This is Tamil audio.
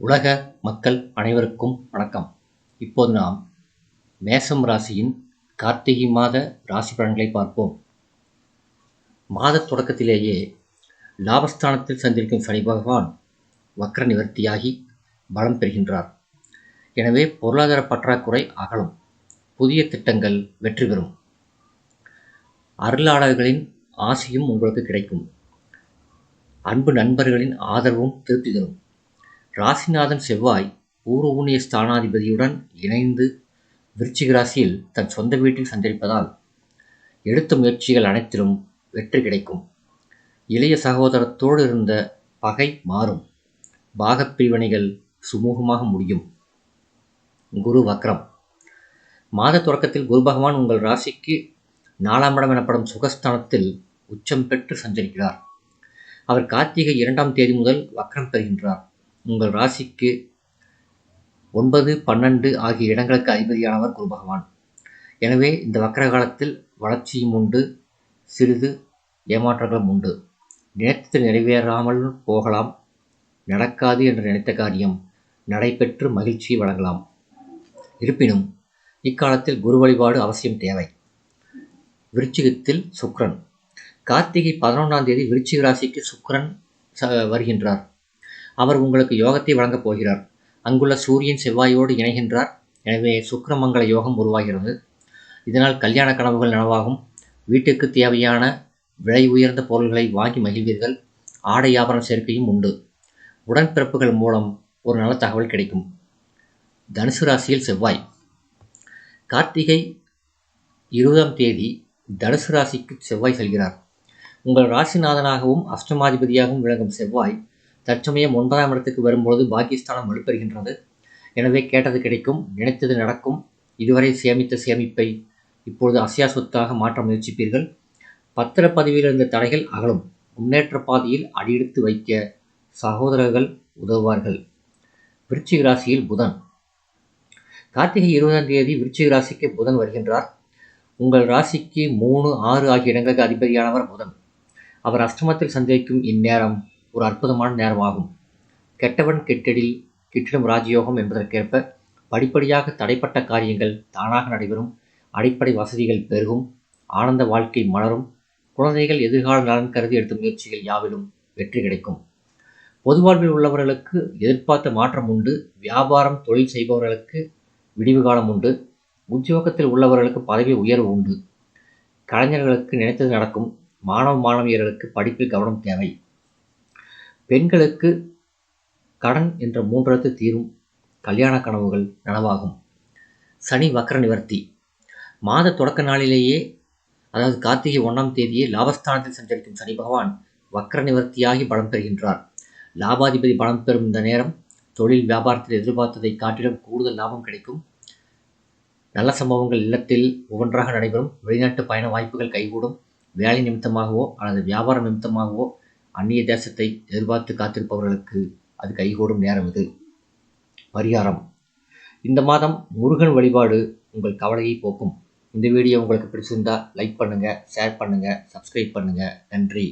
உலக மக்கள் அனைவருக்கும் வணக்கம். இப்போது நாம் மேசம் ராசியின் கார்த்திகை மாத ராசி பலன்களை பார்ப்போம். மாத தொடக்கத்திலேயே லாபஸ்தானத்தில் சந்திருக்கும் சனி பகவான் வக்ர நிவர்த்தியாகி பலம் பெறுகின்றார். எனவே பொருளாதார பற்றாக்குறை அகலும். புதிய திட்டங்கள் வெற்றி பெறும். அருளாளர்களின் ஆசையும் உங்களுக்கு கிடைக்கும். அன்பு நண்பர்களின் ஆதரவும் திருப்தி தரும். ராசிநாதன் செவ்வாய் பூர்வ ஸ்தானாதிபதியுடன் இணைந்து விருச்சிக ராசியில் தன் சொந்த வீட்டில் சஞ்சரிப்பதால் எடுத்த முயற்சிகள் அனைத்திலும் வெற்றி கிடைக்கும். இளைய சகோதரத்தோடு இருந்த பகை மாறும். பாகப்பிரிவினைகள் சுமூகமாக முடியும். குரு வக்ரம். மாத தொடக்கத்தில் குரு பகவான் உங்கள் ராசிக்கு நாலாம் இடம் எனப்படும் சுகஸ்தானத்தில் உச்சம் பெற்று சஞ்சரிக்கிறார். அவர் கார்த்திகை இரண்டாம் தேதி முதல் வக்ரம் பெறுகின்றார். உங்கள் ராசிக்கு ஒன்பது பன்னெண்டு ஆகிய இடங்களுக்கு அதிபதியானவர் குரு பகவான். எனவே இந்த வக்கர காலத்தில் வளர்ச்சியும் உண்டு சிறிது ஏமாற்றங்களும் உண்டு. நினைத்து நிறைவேறாமல் போகலாம் நடக்காது என்று நினைத்த காரியம் நடைபெற்று மகிழ்ச்சியை வழங்கலாம். இருப்பினும் இக்காலத்தில் குரு வழிபாடு அவசியம் தேவை. விருச்சிகத்தில் சுக்ரன் கார்த்திகை பதினொன்றாம் தேதி விருச்சிக ராசிக்கு சுக்ரன் வருகின்றார். அவர் உங்களுக்கு யோகத்தை வழங்கப் போகிறார். அங்குள்ள சூரியன் செவ்வாயோடு இணைகின்றார். எனவே சுக்கரமங்கல யோகம் உருவாகிறது. இதனால் கல்யாண கனவுகள் நனவாகும். வீட்டுக்கு தேவையான விலை உயர்ந்த பொருள்களை வாங்கி மகிழ்வீர்கள். ஆடை ஆபரண சேர்க்கையும் உண்டு. உடன்பிறப்புகள் மூலம் ஒரு நல்ல தகவல் கிடைக்கும். தனுசு ராசியில் செவ்வாய். கார்த்திகை இருபதாம் தேதி தனுசு ராசிக்கு செவ்வாய் செல்கிறார். உங்கள் ராசிநாதனாகவும் அஷ்டமாதிபதியாகவும் விளங்கும் செவ்வாய் தற்சமயம் ஒன்பதாம் இடத்துக்கு வரும்பொழுது பாகிஸ்தானம் வலுப்பெறுகின்றது. எனவே கேட்டது கிடைக்கும் நினைத்தது நடக்கும். இதுவரை சேமித்த சேமிப்பை இப்பொழுது அசையா சொத்தாக மாற்ற முயற்சிப்பீர்கள். பத்திரப்பதிவில் இருந்த தடைகள் அகலும். முன்னேற்ற பாதையில் அடியெடுத்து வைக்க சகோதரர்கள் உதவுவார்கள். விருச்சிக ராசியில் புதன். கார்த்திகை இருபதாம் தேதி விருச்சிக ராசிக்கு புதன் வருகின்றார். உங்கள் ராசிக்கு மூணு ஆறு ஆகிய இடங்களுக்கு அதிபதியானவர் புதன். அவர் அஷ்டமத்தில் சந்திக்கும் இந்நேரம் ஒரு அற்புதமான நேரமாகும். கெட்டவன் கெட்டெடில் கிட்டிடும் ராஜயோகம் என்பதற்கேற்ப படிப்படியாக தடைப்பட்ட காரியங்கள் தானாக நடைபெறும். அடிப்படை வசதிகள் பெருகும். ஆனந்த வாழ்க்கை மலரும். குழந்தைகள் எதிர்கால நலன் கருதி எடுத்த முயற்சிகள் யாவிலும் வெற்றி கிடைக்கும். பொது வாழ்வில் உள்ளவர்களுக்கு எதிர்பார்த்த மாற்றம் உண்டு. வியாபாரம் தொழில் செய்பவர்களுக்கு விடிவு காலம் உண்டு. உத்தியோகத்தில் உள்ளவர்களுக்கு பதவி உயர்வு உண்டு. கலைஞர்களுக்கு நினைத்தது நடக்கும். மாணவ மாணவியர்களுக்கு படிப்பில் கவனம் தேவை. பெண்களுக்கு கடன் என்ற மூன்றத்து தீரும் கல்யாண கனவுகள் நனவாகும். சனி வக்கர நிவர்த்தி. மாத தொடக்க நாளிலேயே அதாவது கார்த்திகை ஒன்றாம் தேதியே லாபஸ்தானத்தில் சஞ்சரிக்கும் சனி பகவான் வக்கர நிவர்த்தியாகி பலம் பெறுகின்றார். லாபாதிபதி பலம் பெறும் இந்த நேரம் தொழில் வியாபாரத்தில் எதிர்பார்த்ததை காட்டிலும் கூடுதல் லாபம் கிடைக்கும். நல்ல சம்பவங்கள் இல்லத்தில் ஒவ்வொன்றாக நடைபெறும். வெளிநாட்டு பயண வாய்ப்புகள் கைகூடும். வேலை நிமித்தமாகவோ அல்லது வியாபார நிமித்தமாகவோ அந்நிய தேசத்தை எதிர்பார்த்து காத்திருப்பவர்களுக்கு அது கைகூடும் நேரம் இது. பரிகாரம். இந்த மாதம் முருகன் வழிபாடு உங்கள் கவலையை போக்கும். இந்த வீடியோ உங்களுக்கு பிடிச்சிருந்தா லைக் பண்ணுங்கள் ஷேர் பண்ணுங்கள் சப்ஸ்கிரைப் பண்ணுங்கள் நன்றி.